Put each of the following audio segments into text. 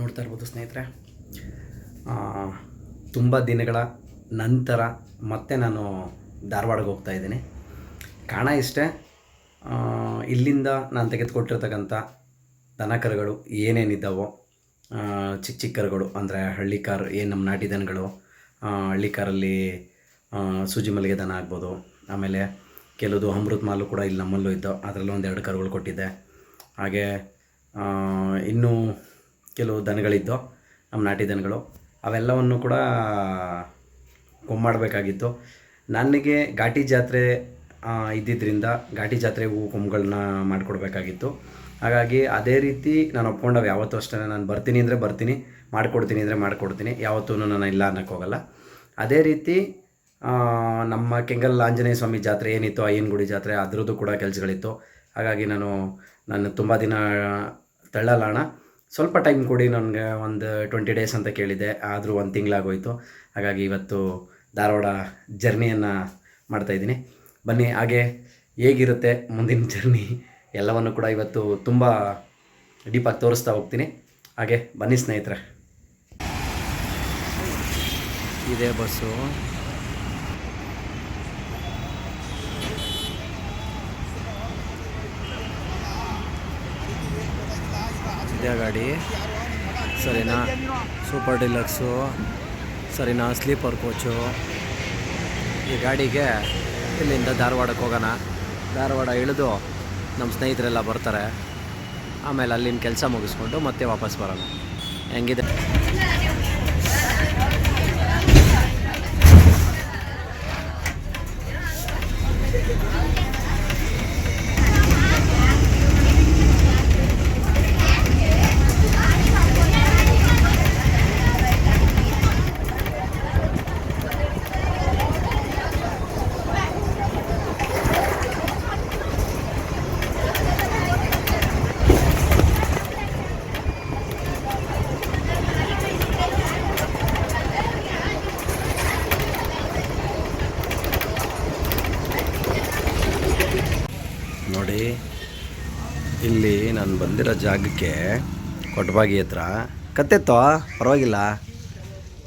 ನೋಡ್ತಾ ಇರ್ಬೋದು ಸ್ನೇಹಿತರೆ. ತುಂಬ ದಿನಗಳ ನಂತರ ಮತ್ತೆ ನಾನು ಧಾರವಾಡಕ್ಕೆ ಹೋಗ್ತಾ ಇದ್ದೀನಿ. ಕಾರಣ ಇಷ್ಟೇ ಇಲ್ಲಿಂದ ನಾನು ತೆಗೆದುಕೊಟ್ಟಿರ್ತಕ್ಕಂಥ ದನಕರುಗಳು ಏನೇನಿದ್ದಾವೋ ಚಿಕ್ಕ ಚಿಕ್ಕ ಕರುಗಳು, ಅಂದರೆ ಹಳ್ಳಿ ಕಾರ್, ಏನು ನಮ್ಮ ನಾಟಿ ದನಗಳು ಹಳ್ಳಿ ಕಾರಲ್ಲಿ ಸೂಜಿ ಮಲ್ಲಿಗೆ ದನ ಆಗ್ಬೋದು, ಆಮೇಲೆ ಕೆಲವುದು ಅಮೃತ ಮಾಲು ಕೂಡ ಇಲ್ಲಿ ನಮ್ಮಲ್ಲೂ ಇದ್ದೋ, ಅದರಲ್ಲೂ ಒಂದೆರಡು ಕರುಗಳು ಕೊಟ್ಟಿದ್ದೆ. ಹಾಗೆ ಇನ್ನೂ ಕೆಲವು ದನಗಳಿದ್ದು, ನಮ್ಮ ನಾಟಿ ದನಗಳು, ಅವೆಲ್ಲವನ್ನು ಕೂಡ ಕೊಂಬಾಡಬೇಕಾಗಿತ್ತು ನನಗೆ ಘಾಟಿ ಜಾತ್ರೆ ಇದ್ದಿದ್ದರಿಂದ ಘಾಟಿ ಜಾತ್ರೆ ಹೂ ಕೊಂಬುಗಳನ್ನ ಮಾಡಿಕೊಡ್ಬೇಕಾಗಿತ್ತು. ಹಾಗಾಗಿ ಅದೇ ರೀತಿ ನಾನು ಒಪ್ಕೊಂಡವು ಯಾವತ್ತೂ ಅಷ್ಟೇ, ನಾನು ಬರ್ತೀನಿ ಅಂದರೆ ಬರ್ತೀನಿ, ಮಾಡಿಕೊಡ್ತೀನಿ ಅಂದರೆ ಮಾಡಿಕೊಡ್ತೀನಿ ಯಾವತ್ತೂ ನಾನು ಇಲ್ಲ ಅನ್ನಕ್ಕೆ ಹೋಗಲ್ಲ. ಅದೇ ರೀತಿ ನಮ್ಮ ಕೆಂಗಲ್ ಆಂಜನೇಯ ಸ್ವಾಮಿ ಜಾತ್ರೆ ಏನಿತ್ತು ಅಯ್ಯನಗುಡಿ ಜಾತ್ರೆ, ಅದರದ್ದು ಕೂಡ ಕೆಲಸಗಳಿತ್ತು. ಹಾಗಾಗಿ ನಾನು ನಾನು ತುಂಬ ದಿನ ತಳ್ಳಲಾಣ ಸ್ವಲ್ಪ ಟೈಮ್ ಕೊಡಿ ನನಗೆ ಒಂದು ಟ್ವೆಂಟಿ ಡೇಸ್ ಅಂತ ಕೇಳಿದ್ದೆ, ಆದರೂ ಒಂದು ತಿಂಗಳಾಗೋಯ್ತು. ಹಾಗಾಗಿ ಇವತ್ತು ಧಾರವಾಡ ಜರ್ನಿಯನ್ನು ಮಾಡ್ತಾಯಿದ್ದೀನಿ ಬನ್ನಿ, ಹಾಗೆ ಹೇಗಿರುತ್ತೆ ಮುಂದಿನ ಜರ್ನಿ? ಎಲ್ಲವನ್ನು ಕೂಡ ಇವತ್ತು ತುಂಬ ಡೀಪಾಗಿ ತೋರಿಸ್ತಾ ಹೋಗ್ತೀನಿ. ಹಾಗೆ ಬನ್ನಿ ಸ್ನೇಹಿತರೆ. ಇದೇ ಬಸ್ಸು. ಇದೇ ಗಾಡಿ? ಸರಿನಾ? Super deluxe. ಸರಿನಾ? Sleeper coach. ಈ ಗಾಡಿಗೆ ಇಲ್ಲಿಂದ ಧಾರವಾಡಕ್ಕೆ ಹೋಗೋಣ. ಧಾರವಾಡ ಇಳಿದು ನಮ್ಮ ಸ್ನೇಹಿತರೆಲ್ಲ ಬರ್ತಾರೆ. ಆಮೇಲೆ ಅಲ್ಲಿನ ಕೆಲಸ ಮುಗಿಸ್ಕೊಂಡು ಮತ್ತೆ ವಾಪಸ್ ಬರೋಣ. ಹೆಂಗಿದೆ ನೋಡಿ ಇಲ್ಲಿ ನಾನು ಬಂದಿರೋ ಜಾಗಕ್ಕೆ ಕೊಟ್ಟಬಾಗಿ ಹತ್ರ. ಕತ್ತೆತ್ತೋ? ಪರವಾಗಿಲ್ಲ.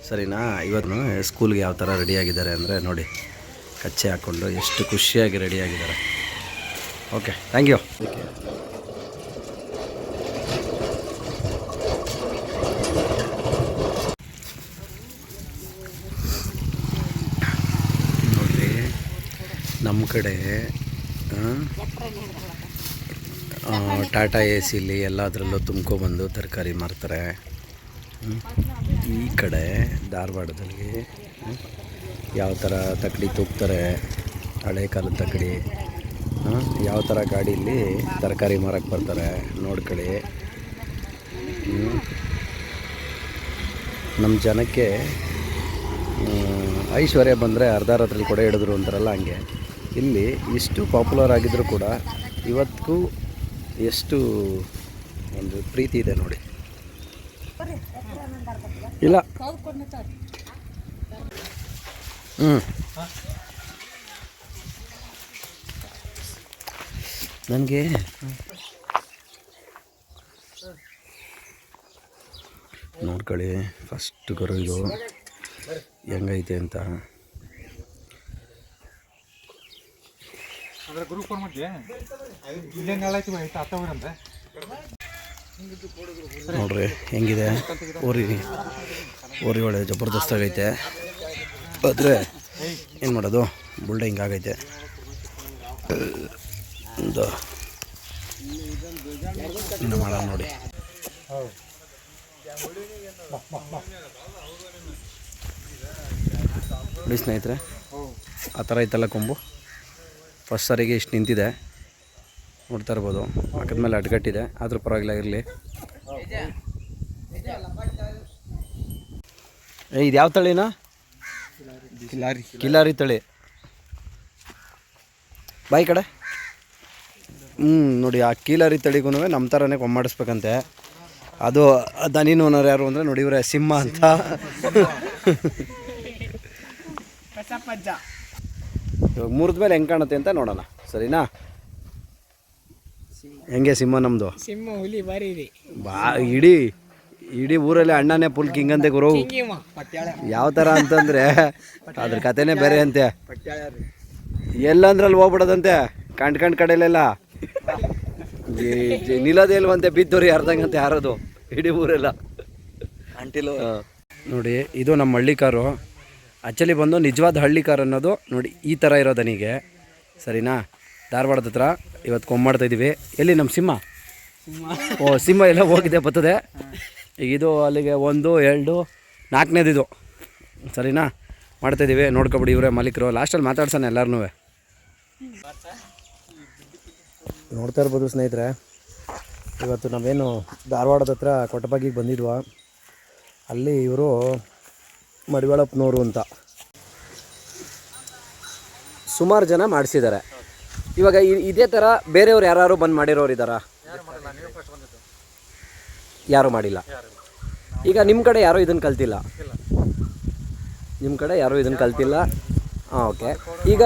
ಸರಿನಾ? ಇವತ್ತು ಸ್ಕೂಲ್ಗೆ ಯಾವ ಥರ ರೆಡಿಯಾಗಿದ್ದಾರೆ ಅಂದರೆ ನೋಡಿ, ಕಚ್ಚೆ ಹಾಕ್ಕೊಂಡು ಎಷ್ಟು ಖುಷಿಯಾಗಿ ರೆಡಿಯಾಗಿದ್ದಾರೆ ಓಕೆ ಥ್ಯಾಂಕ್ ಯು ನೋಡಿ ನಮ್ಮ ಕಡೆ ಟಾಟಾ ಎ ಸಿಲಿ ಎಲ್ಲದರಲ್ಲೂ ತುಂಬ್ಕೊಬಂದು ತರಕಾರಿ ಮಾರ್ತಾರೆ. ಈ ಕಡೆ ಧಾರವಾಡದಲ್ಲಿ ಯಾವ ಥರ ತಕ್ಕಡಿ ತೂಗ್ತಾರೆ, ಹಳೆ ಕಾಲದ ತಕ್ಕಡಿ ಯಾವ ಥರ ಗಾಡೀಲಿ ತರಕಾರಿ ಮಾರಕ್ಕೆ ಬರ್ತಾರೆ ನೋಡ್ಕೊಳ್ಳಿ. ನಮ್ಮ ಜನಕ್ಕೆ ಐಶ್ವರ್ಯ ಬಂದರೆ ಅರ್ಧ ರಾತ್ರಿ ಕೊಡ ಹಿಡಿದ್ರು ಅಂತಾರಲ್ಲ ಹಂಗೆ. ಇಲ್ಲಿ ಇಷ್ಟು ಪಾಪ್ಯುಲರ್ ಆಗಿದ್ದರೂ ಕೂಡ ಇವತ್ತಿಗೂ ಎಷ್ಟು ಒಂದು ಪ್ರೀತಿ ಇದೆ ನೋಡಿ. ಇಲ್ಲ. ಹ್ಞೂ ನನಗೆ ನೋಡ್ಕೊಳ್ಳಿ ಫಸ್ಟ್ ಗರು ಇದು ಹೆಂಗೈತೆ ಅಂತ. ಅದ್ರ ಗ್ರೂಪ್ ಫೋನ್ ಮಾಡ್ತೀಯ ಇಲ್ಲೇ ನಾಳಾಯ್ತು ಆಯ್ತು ಹತ್ತವ್ರಂತ ನೋಡ್ರಿ ಹೆಂಗಿದೆ? ಓರಿ ಓರಿ ಒಳ್ಳೆ ಜಬರ್ದಸ್ತ್ ಆಗೈತೆ ಆದರೆ ಏನು ಮಾಡೋದು? ಬುಲ್ಡೆ ಹಿಂಗಾಗೈತೆ ಒಂದು ಇನ್ನು ಮಾಡೋಣ ನೋಡಿ. ನೋಡಿ ಸ್ನೇಹಿತರೆ ಆ ಥರ ಐತಲ್ಲ ಕೊಂಬು? ಫಸ್ಟ್ ಸಾರಿಗೆ ಇಷ್ಟು ನಿಂತಿದೆ. ನೋಡ್ತಾ ಇರ್ಬೋದು. ಪಕ್ಕದ ಮೇಲೆ ಅಡ್ಗಟ್ಟಿದೆ. ಆದರೂ ಪರವಾಗಿಲ್ಲ ಇರಲಿ. ಏ ಇದು ಯಾವ ತಳಿನಾ? ಕಿಲಾರಿ. ಕಿಲಾರಿ ತಳಿ. ಬಾಯಿ ಕಡೆ. ಹ್ಞೂ ನೋಡಿ ಆ ಕೀಲಾರಿ ತಳಿಗೂ ನಮ್ಮ ಥರನೇ ಕೊಮ್ಮಾಡಿಸ್ಬೇಕಂತೆ. ಅದು ದನಿನ ಓನರ್ ಯಾರು ಅಂದರೆ ನೋಡಿ ಇವರೇ ಸಿಂಹ ಅಂತ. ಇವಾಗ ಮುರಿದ ಮೇಲೆ ಹೆಂಗೆ ಕಾಣುತ್ತೆ ಅಂತ ನೋಡೋಣ. ಸರಿನಾ? ಹೆಂಗೆ ಸಿಂಹ ನಮ್ಮದು ಸಿಂಹ ಹುಲಿ ಬಾರಿ ಇದೆ. ಬಾ ಇಡೀ ಇಡೀ ಊರಲ್ಲಿ ಅಣ್ಣನೇ ಫುಲ್ ಕಿಂಗ್ ಅಂತೆ ಗುರು. ಯಾವ ಥರ ಅಂತಂದರೆ ಅದ್ರ ಕಥೆನೇ ಬೇರೆ ಅಂತೆ. ಎಲ್ಲಂದ್ರಲ್ಲಿ ಹೋಗ್ಬಿಡೋದಂತೆ ಕಂಡ್ ಕಂಡ್ ಕಡೆಯಲ್ಲೆಲ್ಲ ನಿಲ್ಲೋದೇ ಇಲ್ವಂತೆ ಬಿದ್ದೋರಿ ಅರ್ಧಂಗಂತೆ ಯಾರದು ಇಡೀ ಊರೆಲ್ಲ. ಅಂಟಿಲು ನೋಡಿ ಇದು ನಮ್ಮ ಹಳ್ಳಿ ಕಾರು ಆ್ಯಕ್ಚುಲಿ ಬಂದು ನಿಜವಾದ ಹಳ್ಳಿ ಕಾರ್ ಅನ್ನೋದು ನೋಡಿ ಈ ಥರ ಇರೋ ದನಿಗೆ ಸರಿನಾ? ಧಾರವಾಡದ ಹತ್ರ ಇವತ್ತು ಕೊಮ್ಮಾಡ್ತಾ ಇದ್ದೀವಿ ಎಲ್ಲಿ ನಮ್ಮ ಸಿಂಹ? ಓ ಸಿಂಹ ಎಲ್ಲ ಹೋಗಿದೆ ಬರ್ತದೆ. ಈಗ ಇದು ಅಲ್ಲಿಗೆ ಒಂದು ಎರಡು ನಾಲ್ಕನೇದು ಇದು ಸರಿನಾ ಮಾಡ್ತಾಯಿದ್ದೀವಿ ನೋಡ್ಕೊಬಿಡಿ ಇವರೇ ಮಾಲೀಕರು. ಲಾಸ್ಟಲ್ಲಿ ಮಾತಾಡ್ಸೋಣ ಎಲ್ಲರೂ ನೋಡ್ತಾ ಇರ್ಬೋದು ಸ್ನೇಹಿತರೆ. ಇವತ್ತು ನಾವೇನು ಧಾರವಾಡದ ಹತ್ರ ಕೊಟ್ಟಬಾಗಿಗೆ ಬಂದಿದ್ವಾ? ಅಲ್ಲಿ ಇವರು ಮಡಿವಾಳಪ್ಪನವರು ಅಂತ. ಸುಮಾರು ಜನ ಮಾಡಿಸಿದ್ದಾರೆ ಇವಾಗ ಇದೇ ಥರ ಬೇರೆಯವ್ರು ಯಾರು ಬಂದು ಮಾಡಿರೋರು ಇದ್ದಾರಾ ಯಾರು ಮಾಡಿಲ್ಲ. ಈಗ ನಿಮ್ಮ ಕಡೆ ಯಾರೂ ಇದನ್ನು ಕಲ್ತಿಲ್ಲ? ನಿಮ್ಮ ಕಡೆ ಯಾರೂ ಇದನ್ನು ಕಲ್ತಿಲ್ಲ? ಹಾಂ ಓಕೆ. ಈಗ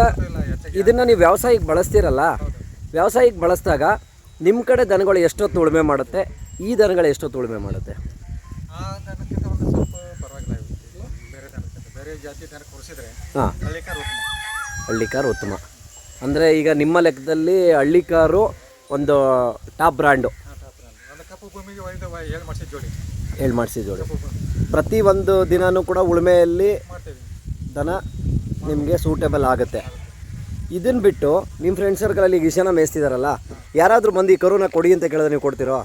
ಇದನ್ನು ನೀವು ವ್ಯವಸಾಯಕ್ಕೆ ಬಳಸ್ತೀರಲ್ಲ, ವ್ಯವಸಾಯಕ್ಕೆ ಬಳಸಿದಾಗ ನಿಮ್ಮ ಕಡೆ ದನಗಳು ಎಷ್ಟೊತ್ತು ಉಳುಮೆ ಮಾಡುತ್ತೆ? ಈ ದನಗಳು ಎಷ್ಟೊತ್ತು ಉಳುಮೆ ಮಾಡುತ್ತೆ ಆ ದನಕ್ಕಿಂತ ಒಂದು ಸ್ವಲ್ಪ ಪರವಾಗಿಲ್ಲ ಇವು. ಬೇರೆ ದನಕ್ಕಿಂತ ಬೇರೆ ಜಾತಿ ಕೊಡಿಸಿದ್ರೆ ಹಾಂ. ಹಳ್ಳಿಕಾರ್ ಉತ್ತಮ. ಅಂದ್ರೆ ಉತ್ತಮ. ಅಂದರೆ ಈಗ ನಿಮ್ಮ ಲೆಕ್ಕದಲ್ಲಿ ಹಳ್ಳಿಕಾರು ಒಂದು ಟಾಪ್ ಬ್ರ್ಯಾಂಡು. ಹೇಳಿ ಥರ ಥರ. ಒಂದು ಕಪ್ಪು ಭೂಮಿಗೆ ಒಂದು ಏಳು ಮಾಡಿಸಿದ ಜೋಡಿ. ಹೇಳಿ ಮಾಡಿಸಿದೋಳು ಕಪ್ಪು ಭೂಮಿ. ಪ್ರತಿ ಒಂದು ದಿನವೂ ಕೂಡ ಉಳುಮೆಯಲ್ಲಿ ಮಾಡ್ತೀವಿ. ದನ ನಿಮಗೆ ಸೂಟೇಬಲ್ ಆಗುತ್ತೆ. ಇದನ್ನು ಬಿಟ್ಟು ನಿಮ್ಮ ಫ್ರೆಂಡ್ ಸರ್ಕಲಲ್ಲಿ ಈಗ ಇಶನ ಮೇಯಿಸ್ತಿದಾರಲ್ಲ ಯಾರಾದರೂ ಬಂದು ಈ ಕರುನ ಕೊಡಿ ಅಂತ ಕೇಳಿದ್ರೆ ನೀವು ಕೊಡ್ತೀರೋ?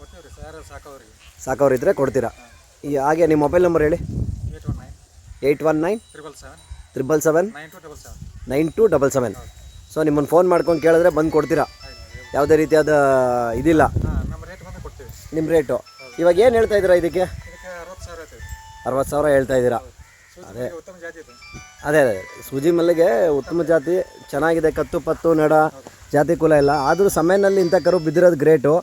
ಕೊಡ್ತೀವಿ ರೀ ಯಾರು ಸಾಕೋರಿಗೆ ಸಾಕವ್ರಿದ್ರೆ ಕೊಡ್ತೀರಾ? ಈ ಹಾಗೆ ನಿಮ್ಮ ಮೊಬೈಲ್ ನಂಬರ್ ಹೇಳಿ. Eight one nine triple seven triple seven nine two double seven nine two double seven so ನಿಮ್ಮನ್ನು ಫೋನ್ ಮಾಡ್ಕೊಂಡು ಕೇಳಿದ್ರೆ ಬಂದು ಕೊಡ್ತೀರಾ? ಯಾವುದೇ ರೀತಿಯಾದ ಇದಿಲ್ಲ. ನಮ್ಮ ರೇಟ್ ಬಂದು ಕೊಡ್ತೀವಿ. ನಿಮ್ಮ ರೇಟು ಇವಾಗ ಏನು ಹೇಳ್ತಾ ಇದ್ದೀರಾ ಇದಕ್ಕೆ? ಅರವತ್ತು ಸಾವಿರ ಆಯ್ತು ಅರವತ್ತು ಸಾವಿರ ಹೇಳ್ತಾ ಇದ್ದೀರಾ? ಅದೇ. ಉತ್ತಮ ಜಾತಿ ಇದು. ಅದೇ ಅದೇ. ಸೂಜಿ ಮಲ್ಲಿಗೆ ಉತ್ತಮ ಜಾತಿ ಚೆನ್ನಾಗಿದೆ ಕತ್ತು ಪತ್ತು ನಡ ಜಾತಿ ಕುಲ ಇಲ್ಲ. ಆದರೂ ಸಮಯನಲ್ಲಿ ಇಂಥ ಕರು ಬಿದ್ದಿರೋದು ಗ್ರೇಟು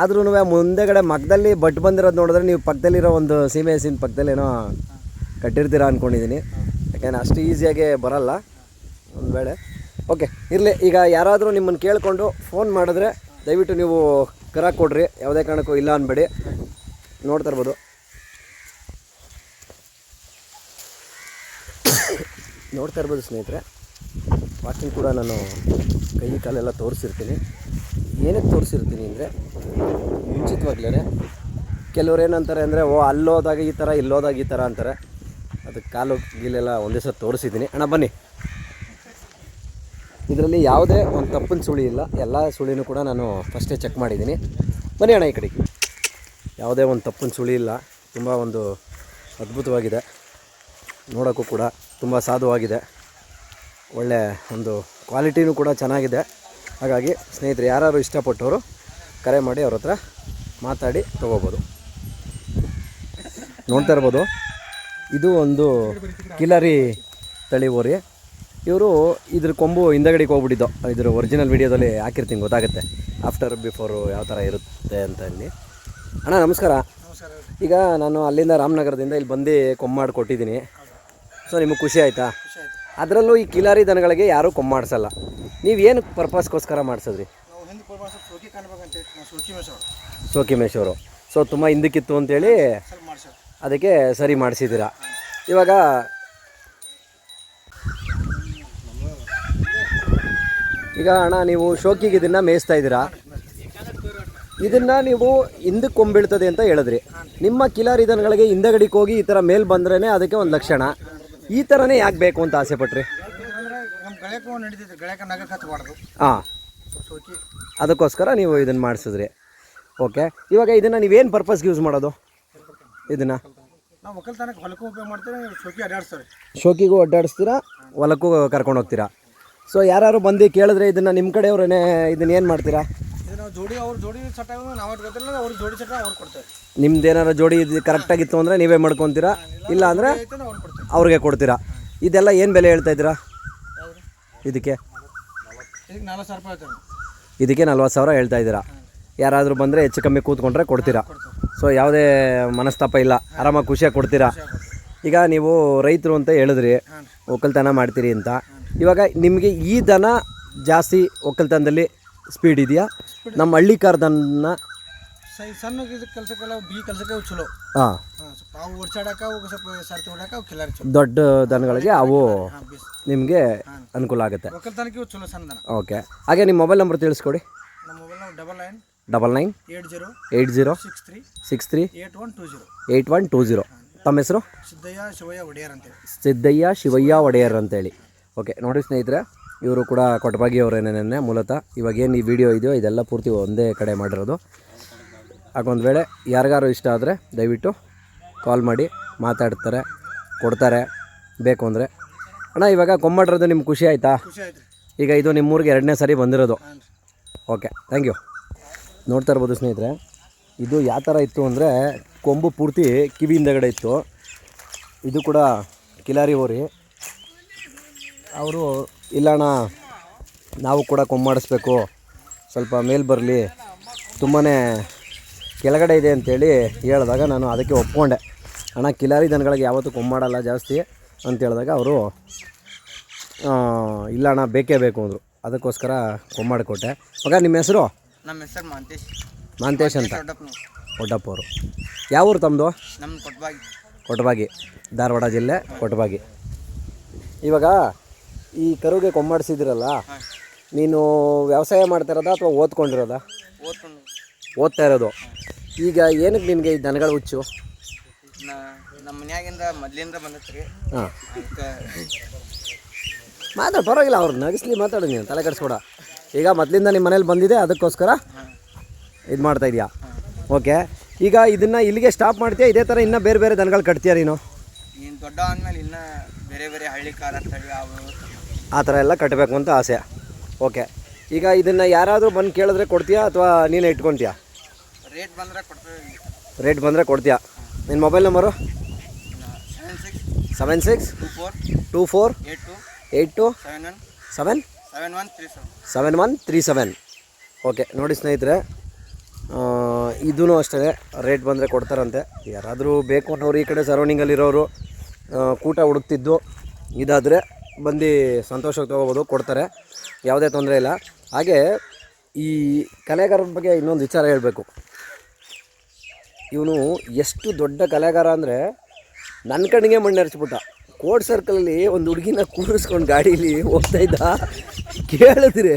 ಆದ್ರೂ ಮುಂದೆಗಡೆ ಮಗದಲ್ಲಿ ಬಟ್ ಬಂದಿರೋದು ನೋಡಿದ್ರೆ ನೀವು ಪಕ್ಕದಲ್ಲಿರೋ ಒಂದು ಸೀಮೆ ಸೀನ್ ಪಕ್ಕದಲ್ಲಿ ಏನೋ ಕಟ್ಟಿರ್ತೀರಾ ಅಂದ್ಕೊಂಡಿದ್ದೀನಿ ಯಾಕೆಂದರೆ ಅಷ್ಟು ಈಸಿಯಾಗಿ ಬರಲ್ಲ. ಒಂದು ವೇಳೆ ಓಕೆ ಇರಲಿ. ಈಗ ಯಾರಾದರೂ ನಿಮ್ಮನ್ನು ಕೇಳಿಕೊಂಡು ಫೋನ್ ಮಾಡಿದ್ರೆ ದಯವಿಟ್ಟು ನೀವು ಕರ ಕೊಡ್ರಿ. ಯಾವುದೇ ಕಾರಣಕ್ಕೂ ಇಲ್ಲ ಅನ್ಬೇಡಿ. ನೋಡ್ತಾ ಇರ್ಬೋದು. ನೋಡ್ತಾ ಇರ್ಬೋದು ಸ್ನೇಹಿತರೆ. ವಾಕಿಂಗ್ ಕೂಡ ನಾನು ಕೈ ಕಾಲೆಲ್ಲ ತೋರಿಸಿರ್ತೀನಿ. ಏನಕ್ಕೆ ತೋರಿಸಿರ್ತೀನಿ ಅಂದರೆ ಮುಂಚಿತವಾಗ್ಲೇ ಕೆಲವ್ರು ಏನಂತಾರೆ ಅಂದರೆ, ಓ, ಅಲ್ಲೋದಾಗ ಈ ಥರ ಇಲ್ಲೋದಾಗ ಈ ಥರ ಅಂತಾರೆ. ಅದಕ್ಕೆ ಕಾಲು ಗೀಲೆಲ್ಲ ಒಂದೇ ಸಲ ತೋರಿಸಿದ್ದೀನಿ. ಅಣ್ಣ, ಬನ್ನಿ. ಇದರಲ್ಲಿ ಯಾವುದೇ ಒಂದು ತಪ್ಪಿನ ಸುಳಿ ಇಲ್ಲ. ಎಲ್ಲ ಸುಳಿನೂ ಕೂಡ ನಾನು ಫಸ್ಟೇ ಚೆಕ್ ಮಾಡಿದ್ದೀನಿ. ಬನ್ನಿ ಅಣ್ಣ ಈ ಕಡೆಗೆ ಯಾವುದೇ ಒಂದು ತಪ್ಪಿನ ಸುಳಿ ಇಲ್ಲ. ತುಂಬ ಒಂದು ಅದ್ಭುತವಾಗಿದೆ. ನೋಡೋಕ್ಕೂ ಕೂಡ ತುಂಬ ಸಾಧುವಾಗಿದೆ. ಒಳ್ಳೆ ಒಂದು ಕ್ವಾಲಿಟಿನೂ ಕೂಡ ಚೆನ್ನಾಗಿದೆ. ಹಾಗಾಗಿ ಸ್ನೇಹಿತರು ಯಾರು ಇಷ್ಟಪಟ್ಟವರು ಕರೆ ಮಾಡಿ ಅವ್ರ ಹತ್ರ ಮಾತಾಡಿ ತೊಗೋಬೋದು. ನೋಡ್ತಾ ಇರ್ಬೋದು. ಇದು ಒಂದು ಕಿಲರಿ ತಳಿ ಓರಿ. ಇವರು ಇದ್ರ ಕೊಂಬು ಹಿಂದಗಡೆಗೆ ಹೋಗ್ಬಿಟ್ಟಿದ್ದು. ಇದ್ರ ಒರಿಜಿನಲ್ ವೀಡಿಯೋದಲ್ಲಿ ಹಾಕಿರ್ತೀನಿ ಗೊತ್ತಾಗುತ್ತೆ. ಆಫ್ಟರ್ ಬಿಫೋರು ಯಾವ ಥರ ಇರುತ್ತೆ ಅಂತ ಅಲ್ಲಿ ಅಣ್ಣ ನಮಸ್ಕಾರ. ಈಗ ನಾನು ಅಲ್ಲಿಂದ ರಾಮನಗರದಿಂದ ಇಲ್ಲಿ ಬಂದು ಕೊಮ್ಮಾಡಿ ಕೊಟ್ಟಿದ್ದೀನಿ. ಸೊ ನಿಮಗೆ ಖುಷಿ ಆಯಿತಾ? ಅದರಲ್ಲೂ ಈ ಕಿಲಾರಿ ದನಗಳಿಗೆ ಯಾರೂ ಕೊಮ್ಮಾಡಿಸಲ್ಲ ನೀವು ಏನು ಪರ್ಪಸ್ಗೋಸ್ಕರ ಮಾಡಿಸಿದ್ರಿ? ಸೋಕಿ ಸೋಕಿಮೇಶ್ವರು ಸೊ ತುಂಬ ಹಿಂದಕ್ಕಿತ್ತು ಅಂತೇಳಿ ಅದಕ್ಕೆ ಸರಿ ಮಾಡಿಸಿದ್ದೀರ. ಇವಾಗ ಈಗ ಅಣ್ಣ, ನೀವು ಶೋಕಿಗೆ ಇದನ್ನು ಮೇಯಿಸ್ತಾ ಇದ್ದೀರಾ? ಇದನ್ನು ನೀವು ಹಿಂದಕ್ಕೆ ಕೊಂಬೀಳ್ತದೆ ಅಂತ ಹೇಳಿದ್ರಿ. ನಿಮ್ಮ ಕಿಲಾರ್ ದನಗಳಿಗೆ ಹಿಂದಗಡಿಗೆ ಹೋಗಿ ಈ ಥರ ಮೇಲೆ ಬಂದ್ರೇ ಅದಕ್ಕೆ ಒಂದು ಲಕ್ಷಣ. ಈ ಥರನೇ ಯಾಕೆ ಬೇಕು ಅಂತ ಆಸೆ ಪಟ್ರಿ? ಹಾಂ. ಸೋಕಿ ಅದಕ್ಕೋಸ್ಕರ ನೀವು ಇದನ್ನು ಮಾಡಿಸಿದ್ರಿ. ಓಕೆ ಇವಾಗ ಇದನ್ನು ನೀವೇನು ಪರ್ಪಸ್ಗೆ ಯೂಸ್ ಮಾಡೋದು? ಇದನ್ನು? ನಾವು ಒಕ್ಕಲ್ತನಕ್ಕೆ ಹೊಲಕ್ಕೂ ಉಪಯೋಗ ಮಾಡ್ತೀವಿ ಸೋಕಿ ಅಡ್ಡಾಡ್ಸ್ತಾರೆ. ಶೋಕಿಗೂ ಅಡ್ಡಾಡಿಸ್ತೀರಾ ಹೊಲಕ್ಕೂ ಕರ್ಕೊಂಡು ಹೋಗ್ತೀರಾ? ಸೊ ಯಾರು ಬಂದು ಕೇಳಿದ್ರೆ ಇದನ್ನು ನಿಮ್ಮ ಕಡೆಯವ್ರೇ ಇದನ್ನ ಏನು ಮಾಡ್ತೀರಾ? ನಾವು ಜೋಡಿ ಅವ್ರ ಜೋಡಿ ಚಟ ನಾವು ಗೊತ್ತಿಲ್ಲ ಅವ್ರ ಜೋಡಿ ಚಟ ಅವ್ರು ಕೊಡ್ತಾರೆ. ನಿಮ್ದು ಏನಾರು ಜೋಡಿ ಇದು ಕರೆಕ್ಟಾಗಿತ್ತು ಅಂದರೆ ನೀವೇ ಮಾಡ್ಕೊತೀರಾ? ಇಲ್ಲ ಅಂದರೆ ಅವ್ರಿಗೆ ಕೊಡ್ತೀರಾ? ಇದೆಲ್ಲ ಏನು ಬೆಲೆ ಹೇಳ್ತಾ ಇದ್ದೀರಾ? ಇದಕ್ಕೆ? ಇದಕ್ಕೆ ನಾಲ್ಕು ಸಾವಿರ ರೂಪಾಯಿ ಇದಕ್ಕೆ ನಲ್ವತ್ತು ಸಾವಿರ ಹೇಳ್ತಾ ಇದ್ದೀರಾ? ಯಾರಾದರೂ ಬಂದರೆ ಹೆಚ್ಚು ಕಮ್ಮಿ ಕೂತ್ಕೊಂಡ್ರೆ ಕೊಡ್ತೀರಾ. ಸೊ ಯಾವುದೇ ಮನಸ್ತಾಪ ಇಲ್ಲ. ಆರಾಮಾಗಿ ಖುಷಿಯಾಗಿ ಕೊಡ್ತೀರಾ? ಈಗ ನೀವು ರೈತರು ಅಂತ ಹೇಳಿದ್ರಿ ಒಕ್ಕಲ್ತನ ಮಾಡ್ತೀರಿ ಅಂತ. ಇವಾಗ ನಿಮಗೆ ಈ ದನ ಜಾಸ್ತಿ ಒಕ್ಕಲ್ತನದಲ್ಲಿ ಸ್ಪೀಡ್ ಇದೆಯಾ? ನಮ್ಮ ಹಳ್ಳಿ ಕಾರ್ದನ್ನ ದನ ಸಣ್ಣ ಇದು ಕೆಲಸಕ್ಕೆಲ್ಲ ಬಿ ಕೆಲಸಕ್ಕೆ ಅವು ಚಲೋ. ಹಾಂ. ಹಾಂ ಸ್ವಲ್ಪ ಅವು ಓಡ್ಸಾಡಕ್ಕೆ ಅವು ಸ್ವಲ್ಪ ಸರ್ತಿ ಹೊಡ್ಯಾಕ ಅವು ಕಿಲಾರಿ ಚಲೋ. ದೊಡ್ಡ ದನಗಳಿಗೆ ಅವು ನಿಮಗೆ ಅನುಕೂಲ ಆಗುತ್ತೆ. ಒಕ್ಕಲ್ತನಕ್ಕೆ ಇವು ಚಲೋ ಸಣ್ಣ ದನ. ಓಕೆ. ಹಾಗೆ ನಿಮ್ಮ ಮೊಬೈಲ್ ನಂಬರ್ ತಿಳಿಸ್ಕೊಡಿ. ನಮ್ಮ ಮೊಬೈಲ್ ನಾವು double nine double nine eight zero eight zero six three six three eight one two zero eight one two zero ತಮ್ಮ ಹೆಸರು? ಸಿದ್ದಯ್ಯ ಶಿವಯ್ಯ ಒಡೆಯರ್ ಅಂತೇಳಿ ಸಿದ್ದಯ್ಯ ಶಿವಯ್ಯ ಒಡೆಯರ್ ಅಂತೇಳಿ ಓಕೆ ನೋಡಿ ಸ್ನೇಹಿತರೆ ಇವರು ಕೂಡ ಕೊಟಬಾಗಿ ಅವರೇನೇನೆ ಮೂಲತಃ ಇವಾಗ ಏನು ಈ ವಿಡಿಯೋ ಇದೆಯೋ ಇದೆಲ್ಲ ಪೂರ್ತಿ ಒಂದೇ ಕಡೆ ಮಾಡಿರೋದು. ಹಾಗೊಂದು ವೇಳೆ ಯಾರಿಗಾರು ಇಷ್ಟ ಆದರೆ ದಯವಿಟ್ಟು ಕಾಲ್ ಮಾಡಿ ಮಾತಾಡ್ತಾರೆ ಕೊಡ್ತಾರೆ ಬೇಕು ಅಂದರೆ. ಅಣ್ಣ ಇವಾಗ ಕೊಮ್ಮಾಡಿರೋದು ನಿಮ್ಗೆ ಖುಷಿ ಆಯ್ತು? ಈಗ ಇದು ನಿಮ್ಮೂರಿಗೆ ಎರಡನೇ ಸಾರಿ ಬಂದಿರೋದು. ಓಕೆ ಥ್ಯಾಂಕ್ ಯು ನೋಡ್ತಾ ಇರ್ಬೋದು ಸ್ನೇಹಿತರೆ. ಇದು ಯಾವ ಥರ ಇತ್ತು ಅಂದರೆ ಕೊಂಬು ಪೂರ್ತಿ ಕಿವಿ ಹಿಂದಗಡೆ ಇತ್ತು. ಇದು ಕೂಡ ಕಿಲಾರಿ ಹೋರಿ. ಅವರು ಇಲ್ಲಣ್ಣ ನಾವು ಕೂಡ ಕೊಂಬಾಡಿಸ್ಬೇಕು ಸ್ವಲ್ಪ ಮೇಲೆ ಬರಲಿ. ತುಂಬಾ ಕೆಳಗಡೆ ಇದೆ ಅಂತೇಳಿ ಹೇಳಿದಾಗ ನಾನು ಅದಕ್ಕೆ ಒಪ್ಕೊಂಡೆ. ಅಣ್ಣ, ಕಿಲಾರಿ ದನಗಳಿಗೆ ಯಾವತ್ತೂ ಕೊಂಬಾಡಲ್ಲ ಜಾಸ್ತಿ ಅಂತ ಹೇಳಿದಾಗ ಅವರು ಇಲ್ಲ ಅಣ್ಣ, ಬೇಕೇ ಬೇಕು ಅಂದರು. ಅದಕ್ಕೋಸ್ಕರ ಕೊಂಬಾಡಿಕೊಟ್ಟೆ ಮಗ, ನಿಮ್ಮ ಹೆಸರು? ನಮ್ಮ ಹೆಸರು ಮಾಂತೇಶ್. ಮಾಂತೇಶ್ ಅಂತ? ಕೊಟ್ಟಪ್ಪವರು ಯಾವ ಊರು ತಮ್ಮದು ನಮ್ಮ ಕೊಟ್ಟಬಾಗಿ. ಕೊಟ್ಟಬಾಗಿ. ಧಾರವಾಡ ಜಿಲ್ಲೆ ಕೊಟ್ಟಬಾಗಿ. ಇವಾಗ ಈ ಕರುಗೆ ಕೊಂಬಾಡಿಸಿದಿರಲ್ಲ ನೀನು ವ್ಯವಸಾಯ ಮಾಡ್ತಿರೋದಾ ಅಥವಾ ಓದ್ಕೊಂಡಿರೋದಾ? ಓದ್ಕೊಂಡು ಓದ್ತಾ ಇರೋದು. ಈಗ ಏನಕ್ಕೆ ನಿನಗೆ ಈ ದನಗಳ ಹುಚ್ಚು? ನಮ್ಮ ಮನ್ಯಾಗಿಂದ ಮೊದಲಿಂದ ಹಾಂ. ಮಾತಾಡ ಮಾತಾಡು ಪರವಾಗಿಲ್ಲ ಅವ್ರು ನಗಿಸ್ಲಿ ಮಾತಾಡು ನೀನು ತಲೆ ಕೆಡಿಸ್ಬೇಡ. ಈಗ ಮೊದಲಿಂದ ನಿಮ್ಮ ಮನೇಲಿ ಬಂದಿದೆ ಅದಕ್ಕೋಸ್ಕರ ಇದು ಮಾಡ್ತಾ ಇದೆಯಾ? ಓಕೆ. ಈಗ ಇದನ್ನು ಇಲ್ಲಿಗೆ ಸ್ಟಾಪ್ ಮಾಡ್ತೀಯಾ? ಇದೇ ಥರ ಇನ್ನೂ ಬೇರೆ ಬೇರೆ ದನಗಳು ಕಟ್ತೀಯಾ ನೀನು? ಇನ್ನು ದೊಡ್ಡ ಆದಮೇಲೆ ಇನ್ನೂ ಬೇರೆ ಬೇರೆ ಹಳ್ಳಿ ಕಾರ ಆ ಥರ ಎಲ್ಲ ಕಟ್ಟಬೇಕು ಅಂತ ಆಸೆ. ಓಕೆ. ಈಗ ಇದನ್ನು ಯಾರಾದರೂ ಬಂದು ಕೇಳಿದ್ರೆ ಕೊಡ್ತೀಯಾ ಅಥವಾ ನೀನೇ ಇಟ್ಕೊತೀಯಾ? ರೇಟ್ ಬಂದರೆ ಕೊಡ್ತೀವಿ. ರೇಟ್ ಬಂದರೆ ಕೊಡ್ತೀಯಾ? ನಿನ್ನ mobile number seven six seven six two four two four eight two eight two seven one seven seven one three seven. Okay ನೋಡಿ ಸ್ನೇಹಿತರೆ ಇದೂ ಅಷ್ಟೇ ರೇಟ್ ಬಂದರೆ ಕೊಡ್ತಾರಂತೆ. ಯಾರಾದರೂ ಬೇಕು ಅನ್ನೋರು ಈ ಕಡೆ ಸರೌಂಡಿಂಗಲ್ಲಿರೋರು ಕೂಟ ಹುಡುಕ್ತಿದ್ದು, ಇದಾದರೆ ಬಂದು ಸಂತೋಷಕ್ಕೆ ತೊಗೋಬೋದು, ಕೊಡ್ತಾರೆ. ಯಾವುದೇ ತೊಂದರೆ ಇಲ್ಲ. ಹಾಗೆ ಈ ಕಲೆಗಾರರ ಬಗ್ಗೆ ಇನ್ನೊಂದು ವಿಚಾರ ಹೇಳಬೇಕು. ಇವನು ಎಷ್ಟು ದೊಡ್ಡ ಕಲೆಗಾರ ಅಂದರೆ ನನ್ನ ಕಣ್ಣಿಗೆ ಮಣ್ಣು ಎರಚ್ಬಿಟ್ಟ. ಕೋಡ್ ಸರ್ಕಲಲ್ಲಿ ಒಂದು ಹುಡುಗಿನ ಕೂರಿಸ್ಕೊಂಡು ಗಾಡೀಲಿ ಹೋಗ್ತಾ ಇದ್ದ. ಕೇಳಿದ್ರೆ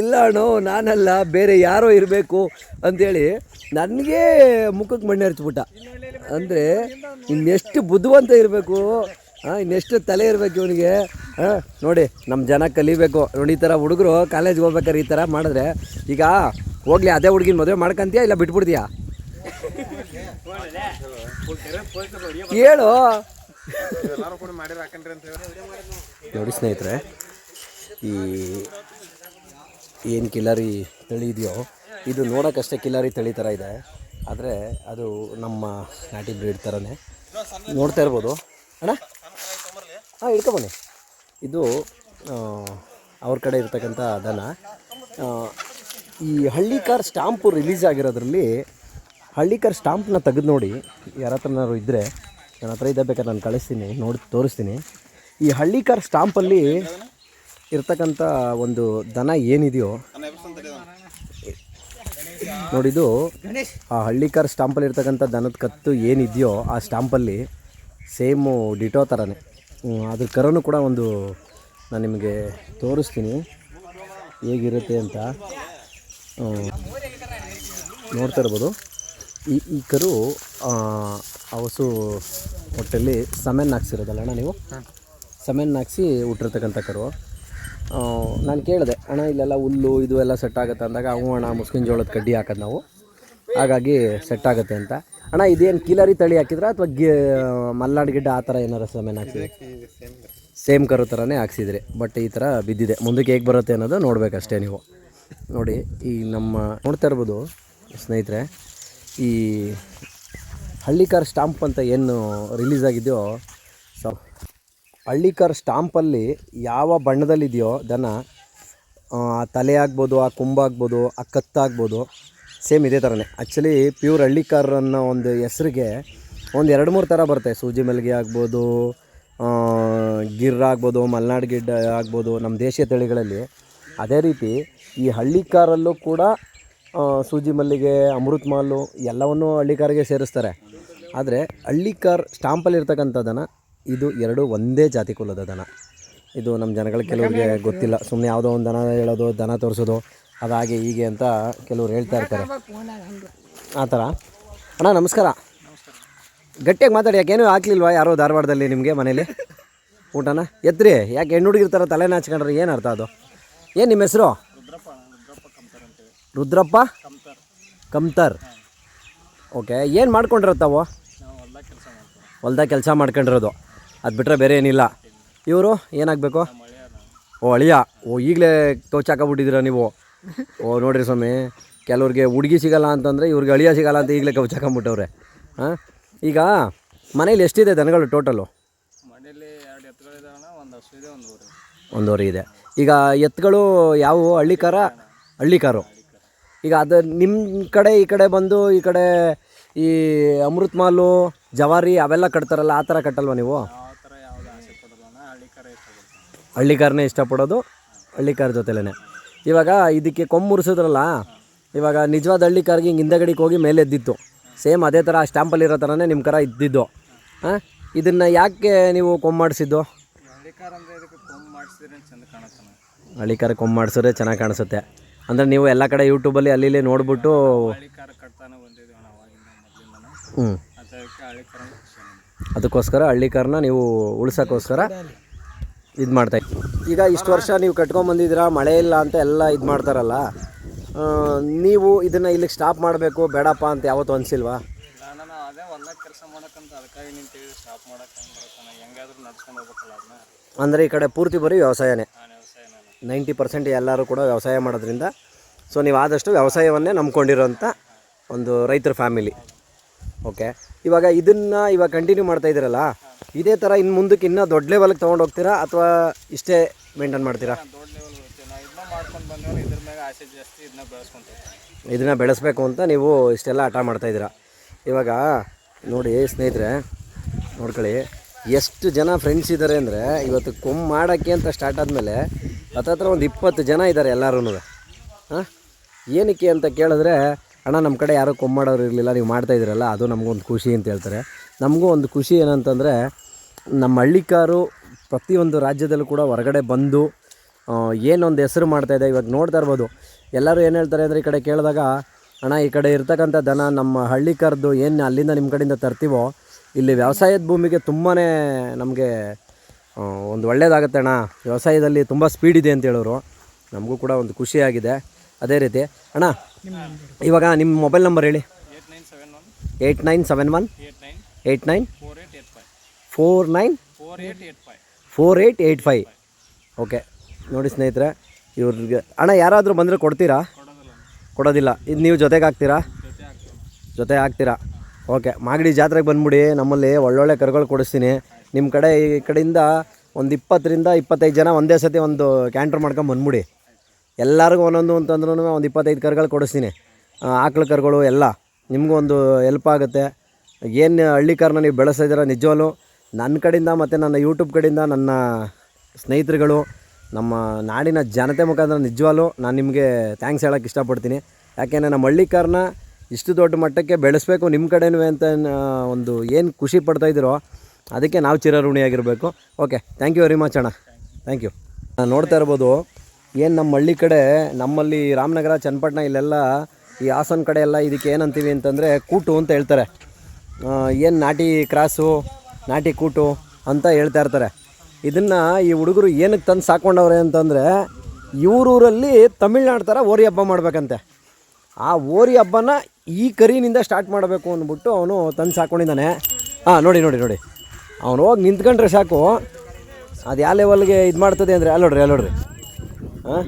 ಇಲ್ಲ ಅಣ್ಣೋ ನಾನಲ್ಲ ಬೇರೆ ಯಾರೋ ಇರಬೇಕು ಅಂಥೇಳಿ ನನಗೆ ಮುಖಕ್ಕೆ ಮಣ್ಣು ಹರಿಸ್ಬಿಟ್ಟ. ಅಂದರೆ ಇನ್ನೆಷ್ಟು ಬುದ್ಧಿವಂತ ಇರಬೇಕು ಹಾಂ ಇನ್ನೆಷ್ಟು ತಲೆ ಇರಬೇಕು ಇವನಿಗೆ ಹಾಂ ನೋಡಿ ನಮ್ಮ ಜನ ಕಲಿಬೇಕು. ನೋಡಿ ಈ ಥರ ಹುಡುಗರು ಕಾಲೇಜ್ಗೆ ಹೋಗ್ಬೇಕಾದ್ರೆ ಈ ಥರ ಮಾಡಿದ್ರೆ ಈಗ ಹೋಗ್ಲಿ ಅದೇ ಹುಡುಗಿನ ಮದುವೆ ಮಾಡ್ಕೊಂತೀಯಾ ಇಲ್ಲ ಬಿಟ್ಬಿಡ್ತೀಯಾ? ಹೇಳು ನೋಡಿ ಸ್ನೇಹಿತರೆ, ಈ ಏನು ಕಿಲಾರಿ ತಳಿ ಇದೆಯೋ, ಇದು ನೋಡೋಕ್ಕಷ್ಟೇ ಕಿಲಾರಿ ತಳಿ ಥರ ಇದೆ. ಆದರೆ ಅದು ನಮ್ಮ ನಾಟಿ ಬ್ರೀಡ್ ಥರನೇ ನೋಡ್ತಾ ಇರ್ಬೋದು. ಅಣ್ಣ? ಹಾಂ ಇಟ್ಕೊಬನ್ನಿ ಇದು ಅವ್ರ ಕಡೆ ಇರ್ತಕ್ಕಂಥ ದನ. ಈ ಹಳ್ಳಿಕಾರ್ ಸ್ಟಾಂಪು ರಿಲೀಸ್ ಆಗಿರೋದ್ರಲ್ಲಿ ಹಳ್ಳಿಕಾರ್ ಸ್ಟಾಂಪ್ನ ತೆಗೆದು ನೋಡಿ, ಯಾರ ಹತ್ರನಾದ್ರು ಇದ್ದರೆ ನನ್ನ ಹತ್ರ ಇದ್ದ ಬೇಕಾದ್ರೆ ನಾನು ಕಳಿಸ್ತೀನಿ, ನೋಡಿ ತೋರಿಸ್ತೀನಿ. ಈ ಹಳ್ಳಿಕಾರ್ ಸ್ಟಾಂಪಲ್ಲಿ ಇರ್ತಕ್ಕಂಥ ಒಂದು ದನ ಏನಿದೆಯೋ ನೋಡಿದು ಆ ಹಳ್ಳಿಕಾರ್ ಸ್ಟಾಂಪಲ್ಲಿ ಇರ್ತಕ್ಕಂಥ ದನದ ಕತ್ತು ಏನಿದೆಯೋ ಆ ಸ್ಟಾಂಪಲ್ಲಿ ಸೇಮು ಡಿಟೋ ಥರನೇ. ಅದ್ರ ಕರನು ಕೂಡ ಒಂದು ನಾನು ನಿಮಗೆ ತೋರಿಸ್ತೀನಿ, ಹೇಗಿರುತ್ತೆ ಅಂತ. ನೋಡ್ತಾ ಇರ್ಬೋದು. ಈ ಈ ಕರು ಆ, ಹೊಟ್ಟೆಲಿ ಹಸು ಹೊಟ್ಟೆಲ್ಲಿ ಸಮೆನ್ ಹಾಕ್ಸಿರೋದಲ್ಲ ಅಣ್ಣ ನೀವು? ಸಮೆನ್ ಹಾಕ್ಸಿ ಹುಟ್ಟಿರ್ತಕ್ಕಂಥ ಕರು. ನಾನು ಕೇಳಿದೆ ಅಣ್ಣ ಇಲ್ಲೆಲ್ಲ ಹುಲ್ಲು ಇದು ಎಲ್ಲ ಸೆಟ್ ಆಗುತ್ತೆ ಅಂದಾಗ ಅವು ಅಣ್ಣ ಮುಸ್ಕಿನ ಜೋಳದ ಕಡ್ಡಿ ಹಾಕೋದು ನಾವು. ಹಾಗಾಗಿ ಸೆಟ್ ಆಗುತ್ತೆ ಅಂತ. ಅಣ್ಣ ಇದೇನು ಕಿಲರಿ ತಳಿ ಹಾಕಿದ್ರ ಅಥವಾ ಗಿ ಮಲ್ನಾಡು ಗಿಡ್ಡ ಆ ಥರ ಏನಾರು ಸಮೆನ್ ಹಾಕ್ಸಿದ್ರೆ? ಸೇಮ್ ಕರು ಥರನೇ ಹಾಕ್ಸಿದ್ರಿ ಬಟ್ ಈ ಥರ ಬಿದ್ದಿದೆ. ಮುಂದಕ್ಕೆ ಹೇಗೆ ಬರುತ್ತೆ ಅನ್ನೋದು ನೋಡಬೇಕಷ್ಟೇ ನೀವು. ನೋಡಿ ಈ ನಮ್ಮ ನೋಡ್ತಾ ಇರ್ಬೋದು ಸ್ನೇಹಿತರೆ ಈ ಹಳ್ಳಿಕಾರ್ ಸ್ಟಾಂಪ್ ಅಂತ ಏನು ರಿಲೀಸ್ ಆಗಿದೆಯೋ ಸೊ ಹಳ್ಳಿಕಾರ್ ಸ್ಟಾಂಪಲ್ಲಿ ಯಾವ ಬಣ್ಣದಲ್ಲಿದೆಯೋ ದನ, ಆ, ತಲೆ ಆಗ್ಬೋದು, ಆ ಕುಂಬ ಆಗ್ಬೋದು, ಆ ಕತ್ತಾಗ್ಬೋದು ಸೇಮ್ ಇದೇ ಥರನೇ ಆ್ಯಕ್ಚುಲಿ ಪ್ಯೂರ್ ಹಳ್ಳಿಕಾರ್ ಅನ್ನೋ ಒಂದು ಹೆಸ್ರಿಗೆ ಒಂದು ಎರಡು ಮೂರು ಥರ ಬರುತ್ತೆ. ಸೂಜಿ ಮಲ್ಲಿಗೆ ಆಗ್ಬೋದು ಗಿರ್ ಆಗ್ಬೋದು, ಮಲೆನಾಡು ಗಿಡ್ಡ ಆಗ್ಬೋದು ನಮ್ಮ ದೇಶೀಯ ತಳಿಗಳಲ್ಲಿ. ಅದೇ ರೀತಿ ಈ ಹಳ್ಳಿಕಾರಲ್ಲೂ ಕೂಡ ಸೂಜಿ ಮಲ್ಲಿಗೆ, ಅಮೃತ್ ಮಾಲು ಎಲ್ಲವನ್ನೂ ಹಳ್ಳಿಕಾರಿಗೆ ಸೇರಿಸ್ತಾರೆ. ಆದರೆ ಹಳ್ಳಿಕಾರ್ ಸ್ಟಾಂಪಲ್ಲಿ ದನ ಇದು ಎರಡು ಒಂದೇ ಜಾತಿ ಕುಲದ ದನ. ಇದು ನಮ್ಮ ಜನಗಳ ಕೆಲವರಿಗೆ ಗೊತ್ತಿಲ್ಲ. ಸುಮ್ಮನೆ ಯಾವುದೋ ಒಂದು ದನ ಹೇಳೋದು, ದನ ತೋರಿಸೋದು, ಅದಾಗೆ ಹೀಗೆ ಅಂತ ಕೆಲವ್ರು ಹೇಳ್ತಾ ಇರ್ತಾರೆ. ಆ ಥರ. ಅಣ್ಣ, ನಮಸ್ಕಾರ. ಗಟ್ಟಿಯಾಗಿ ಮಾತಾಡಿ ಯಾಕೇನೂ ಹಾಕ್ಲಿಲ್ವಾ ಯಾರೋ ಧಾರವಾಡದಲ್ಲಿ ನಿಮಗೆ ಮನೇಲಿ? ಊಟನ? ಎತ್ರಿ ಯಾಕೆ ಹೆಣ್ಣು ಹುಡುಗಿರ್ತಾರ ತಲೆನ ಹಚ್ಕೊಂಡ್ರೆ? ಏನು ಅರ್ಥ ಅದು? ಏನು ನಿಮ್ಮ ಹೆಸರು? ರುದ್ರಪ್ಪ. ಕಮ್ತರ್ ಓಕೆ ಏನು ಮಾಡ್ಕೊಂಡಿರತ್ತಾವು ಹೊಲ್ದಾಗ ಕೆಲಸ ಮಾಡ್ಕೊಂಡಿರೋದು. ಅದು ಬಿಟ್ಟರೆ ಬೇರೆ ಏನಿಲ್ಲ. ಇವರು ಏನಾಗಬೇಕು? ಓ ಅಳಿಯ. ಓ ಈಗಲೇ ಕೌಚಾಕಬಿಟ್ಟಿದ್ದೀರಾ ನೀವು? ಓ ನೋಡಿರಿ ಸ್ವಾಮಿ ಕೆಲವ್ರಿಗೆ ಹುಡುಗಿ ಸಿಗಲ್ಲ ಅಂತಂದರೆ ಇವ್ರಿಗೆ ಅಳಿಯ ಸಿಗಲ್ಲ ಅಂತ ಈಗಲೇ ಕೌಚಾಕೊಂಬಿಟ್ಟವ್ರೆ ಹಾಂ ಈಗ ಮನೇಲಿ ಎಷ್ಟಿದೆ ದನಗಳು ಟೋಟಲು? ಒಂದೂವರೆ ಇದೆ. ಈಗ ಎತ್ತುಗಳು ಯಾವುವು? ಹಳ್ಳಿಕಾರ? ಹಳ್ಳಿಕಾರು. ಈಗ ಅದು ನಿಮ್ಮ ಕಡೆ ಈ ಕಡೆ ಬಂದು ಈ ಕಡೆ ಈ ಅಮೃತ್ ಮಾಲು ಜವಾರಿ ಅವೆಲ್ಲ ಕಟ್ತಾರಲ್ಲ ಆ ಥರ ಕಟ್ಟಲ್ವ ನೀವು? ಹಳ್ಳಿ ಕರ ಹಳ್ಳಿಕಾರನೇ ಇಷ್ಟಪಡೋದು ಹಳ್ಳಿಕಾರ ಜೊತೆಲೇ ಇವಾಗ ಇದಕ್ಕೆ ಕೊಂಬು ಮುರಿಸಿದ್ರಲ್ಲ ಇವಾಗ ನಿಜವಾದ ಹಳ್ಳಿಕಾರ್ಗೆ ಹಿಂಗೆ ಹಿಂದಗಡಿಗೆ ಹೋಗಿ ಮೇಲೆ ಎದ್ದಿತ್ತು. ಸೇಮ್ ಅದೇ ಥರ ಸ್ಟ್ಯಾಂಪಲ್ಲಿ ಇರೋ ಥರನೇ ನಿಮ್ಮ ಕರ ಇದ್ದಿದ್ದು. ಹಾಂ ಇದನ್ನು ಯಾಕೆ ನೀವು ಕೊಂಬು ಮಾಡಿಸಿದ್ದು? ಹಳ್ಳಿ ಕಾರ್ ಹಳ್ಳಿಕಾರ ಕೊಂಬು ಮಾಡಿಸಿದ್ರೆ ಚೆನ್ನಾಗಿ ಕಾಣಿಸುತ್ತೆ. ಅಂದರೆ ನೀವು ಎಲ್ಲ ಕಡೆ ಯೂಟ್ಯೂಬಲ್ಲಿ ಅಲ್ಲಿ ಇಲ್ಲಿ ನೋಡ್ಬಿಟ್ಟು ಹ್ಞೂ ಅದಕ್ಕೋಸ್ಕರ ಹಳ್ಳಿ ಕಾರ್ನ ನೀವು ಉಳ್ಸೋಕ್ಕೋಸ್ಕರ ಇದು ಮಾಡ್ತಾ ಈಗ ಇಷ್ಟು ವರ್ಷ ನೀವು ಕಟ್ಕೊಂಬಂದಿದ್ದೀರಾ ಮಳೆ ಇಲ್ಲ ಅಂತ ಎಲ್ಲ ಇದು ಮಾಡ್ತಾರಲ್ಲ ನೀವು ಇದನ್ನು ಇಲ್ಲಿಗೆ ಸ್ಟಾಪ್ ಮಾಡಬೇಕು, ಬೇಡಪ್ಪ ಅಂತ ಯಾವತ್ತು ಅನಿಸಿಲ್ವಾ? ಅಂದರೆ ಈ ಕಡೆ ಪೂರ್ತಿ ಬರೀ ವ್ಯವಸಾಯನೇ. ನೈಂಟಿ ಪರ್ಸೆಂಟ್ ಎಲ್ಲರೂ ಕೂಡ ವ್ಯವಸಾಯ ಮಾಡೋದ್ರಿಂದ. ಸೊ ನೀವು ಆದಷ್ಟು ವ್ಯವಸಾಯವನ್ನೇ ನಂಬ್ಕೊಂಡಿರೋಂಥ ಒಂದು ರೈತರ ಫ್ಯಾಮಿಲಿ. ಓಕೆ ಇವಾಗ ಇದನ್ನು ಇವಾಗ ಕಂಟಿನ್ಯೂ ಮಾಡ್ತಾ ಇದ್ದೀರಲ್ಲ ಇದೇ ಥರ ಇನ್ನು ಮುಂದಕ್ಕೆ ಇನ್ನೂ ದೊಡ್ಡ ಲೆವೆಲ್ಗೆ ತೊಗೊಂಡು ಹೋಗ್ತೀರಾ ಅಥವಾ ಇಷ್ಟೇ ಮೇಂಟೈನ್ ಮಾಡ್ತೀರಾ? ಇದನ್ನು ಬೆಳೆಸ್ಬೇಕು ಅಂತ ನೀವು ಇಷ್ಟೆಲ್ಲ ಹಠ ಮಾಡ್ತಾಯಿದ್ದೀರಾ ಇವಾಗ ನೋಡಿ ಸ್ನೇಹಿತರೆ ನೋಡ್ಕೊಳ್ಳಿ. ಎಷ್ಟು ಜನ ಫ್ರೆಂಡ್ಸ್ ಇದ್ದಾರೆ ಅಂದರೆ ಇವತ್ತು ಕೊಮ್ಮು ಮಾಡೋಕ್ಕೆ ಅಂತ ಸ್ಟಾರ್ಟ್ ಆದಮೇಲೆ ಹತ್ತತ್ರ ಒಂದು ಇಪ್ಪತ್ತು ಜನ ಇದ್ದಾರೆ ಎಲ್ಲರೂ ಹಾಂ? ಏನಕ್ಕೆ ಅಂತ ಕೇಳಿದ್ರೆ, ಅಣ್ಣ ನಮ್ಮ ಕಡೆ ಯಾರೂ ಕೊಮ್ ಮಾಡೋರು ಇರಲಿಲ್ಲ, ನೀವು ಮಾಡ್ತಾ ಇದ್ದೀರಲ್ಲ, ಅದು ನಮಗೊಂದು ಖುಷಿ ಅಂತ ಹೇಳ್ತಾರೆ. ನಮಗೂ ಒಂದು ಖುಷಿ ಏನಂತಂದರೆ ನಮ್ಮ ಹಳ್ಳಿಕಾರು ಪ್ರತಿಯೊಂದು ರಾಜ್ಯದಲ್ಲೂ ಕೂಡ ಹೊರಗಡೆ ಬಂದು ಏನೊಂದು ಹೆಸರು ಮಾಡ್ತಾಯಿದೆ ಇವಾಗ ನೋಡ್ತಾ ಇರ್ಬೋದು. ಎಲ್ಲರೂ ಏನು ಹೇಳ್ತಾರೆ ಅಂದರೆ, ಈ ಕಡೆ ಕೇಳಿದಾಗ, ಅಣ್ಣ, ಈ ಕಡೆ ಇರ್ತಕ್ಕಂಥ ದನ ನಮ್ಮ ಹಳ್ಳಿ ಕರೆದು ಏನು ಅಲ್ಲಿಂದ ನಿಮ್ಮ ಕಡೆಯಿಂದ ತರ್ತೀವೋ ಇಲ್ಲಿ ವ್ಯವಸಾಯದ ಭೂಮಿಗೆ ತುಂಬಾ ನಮಗೆ ಒಂದು ಒಳ್ಳೇದಾಗುತ್ತೆ ಅಣ್ಣ. ವ್ಯವಸಾಯದಲ್ಲಿ ತುಂಬ ಸ್ಪೀಡ್ ಇದೆ ಅಂತ ಹೇಳೋರು. ನಮಗೂ ಕೂಡ ಒಂದು ಖುಷಿಯಾಗಿದೆ. ಅದೇ ರೀತಿ, ಅಣ್ಣ, ಇವಾಗ ನಿಮ್ಮ ಮೊಬೈಲ್ ನಂಬರ್ ಹೇಳಿ. Eight nine seven one eight nine four nine four eight eight five okay ನೋಡಿ ಸ್ನೇಹಿತರೆ, ಇವ್ರಿಗೆ, ಅಣ್ಣ, ಯಾರಾದರೂ ಬಂದರೆ ಕೊಡ್ತೀರಾ? ಕೊಡೋದಿಲ್ಲ. ಇದು ನೀವು ಜೊತೆಗೆ ಹಾಕ್ತೀರಾ? ಜೊತೆ ಆಗ್ತೀರಾ ಓಕೆ, ಮಾಗಡಿ ಜಾತ್ರೆಗೆ ಬಂದ್ಬಿಡಿ, ನಮ್ಮಲ್ಲಿ ಒಳ್ಳೊಳ್ಳೆ ಕರುಗಳು ಕೊಡಿಸ್ತೀನಿ. ನಿಮ್ಮ ಕಡೆ ಈ ಕಡೆಯಿಂದ ಒಂದು ಇಪ್ಪತ್ತರಿಂದ ಇಪ್ಪತ್ತೈದು ಜನ ಒಂದೇ ಸತಿ ಒಂದು ಕ್ಯಾಂಟ್ರ್ ಮಾಡ್ಕೊಂಡು ಬಂದ್ಬಿಡಿ. ಎಲ್ಲರಿಗೂ ಒಂದೊಂದು ಅಂತಂದ್ರೂ ಒಂದು ಇಪ್ಪತ್ತೈದು ಕರುಗಳು ಕೊಡಿಸ್ತೀನಿ. ಆಕಳು ಕರುಗಳು ಎಲ್ಲ, ನಿಮಗೂ ಒಂದು ಹೆಲ್ಪ್ ಆಗುತ್ತೆ. ಏನು ಹಳ್ಳಿ ಕಾರನ್ನ ನೀವು ಬೆಳೆಸ್ತಾ ಇದ್ದೀರ ನಿಜವಲ್ಲೂ ನನ್ನ ಕಡೆಯಿಂದ ಮತ್ತು ನನ್ನ ಯೂಟ್ಯೂಬ್ ಕಡೆಯಿಂದ ನನ್ನ ಸ್ನೇಹಿತರುಗಳು, ನಮ್ಮ ನಾಡಿನ ಜನತೆ ಮುಖಾಂತರ ನಿಜವಾಲು ನಾನು ನಿಮಗೆ ಥ್ಯಾಂಕ್ಸ್ ಹೇಳೋಕ್ಕೆ ಇಷ್ಟಪಡ್ತೀನಿ. ಯಾಕೆಂದರೆ ನಮ್ಮ ಹಳ್ಳಿಕಾರನ್ನ ಇಷ್ಟು ದೊಡ್ಡ ಮಟ್ಟಕ್ಕೆ ಬೆಳೆಸಬೇಕು ನಿಮ್ಮ ಕಡೆನೂ ಅಂತ ಒಂದು ಏನು ಖುಷಿ ಪಡ್ತಾ ಇದ್ದೀರೋ ಅದಕ್ಕೆ ನಾವು ಚಿರಋಣಿಯಾಗಿರಬೇಕು okay thank you very much ಅಣ್ಣ. ಥ್ಯಾಂಕ್ ಯು ನಾನು ನೋಡ್ತಾ ಇರ್ಬೋದು, ಏನು ನಮ್ಮ ಹಳ್ಳಿ ಕಡೆ, ನಮ್ಮಲ್ಲಿ ರಾಮನಗರ, ಚನ್ನಪಟ್ಟಣ ಇಲ್ಲೆಲ್ಲ ಈ ಹಾಸನ ಕಡೆ ಎಲ್ಲ ಇದಕ್ಕೆ ಏನಂತೀವಿ ಅಂತಂದರೆ ಕೂಟು ಅಂತ ಹೇಳ್ತಾರೆ. ಏನು ನಾಟಿ ಕ್ರಾಸು, ನಾಟಿ ಕೂಟು ಅಂತ ಹೇಳ್ತಾ ಇರ್ತಾರೆ. ಇದನ್ನು ಈ ಹುಡುಗರು ಏನಕ್ಕೆ ತಂದು ಸಾಕೊಂಡವ್ರೆ ಅಂತಂದರೆ, ಇವರೂರಲ್ಲಿ ತಮಿಳ್ನಾಡು ಥರ ಓರಿ ಹಬ್ಬ ಮಾಡಬೇಕಂತೆ. ಆ ಓರಿ ಹಬ್ಬನ ಈ ಕರಿನಿಂದ ಸ್ಟಾರ್ಟ್ ಮಾಡಬೇಕು ಅಂದ್ಬಿಟ್ಟು ಅವನು ತಂದು ಸಾಕೊಂಡಿದ್ದಾನೆ. ಹಾಂ ನೋಡಿ ನೋಡಿ ನೋಡಿ. ಅವನು ಹೋಗಿ ನಿಂತ್ಕೊಂಡ್ರೆ ಸಾಕು. ಅದು ಯಾವ ಲೆವೆಲ್ಗೆ ಇದು ಮಾಡ್ತದೆ ಅಂದರೆ ಅಲ್ಲ ನೋಡ್ರಿ ಅಲ್ಲ ನೋಡ್ರಿ. ಹಾಂ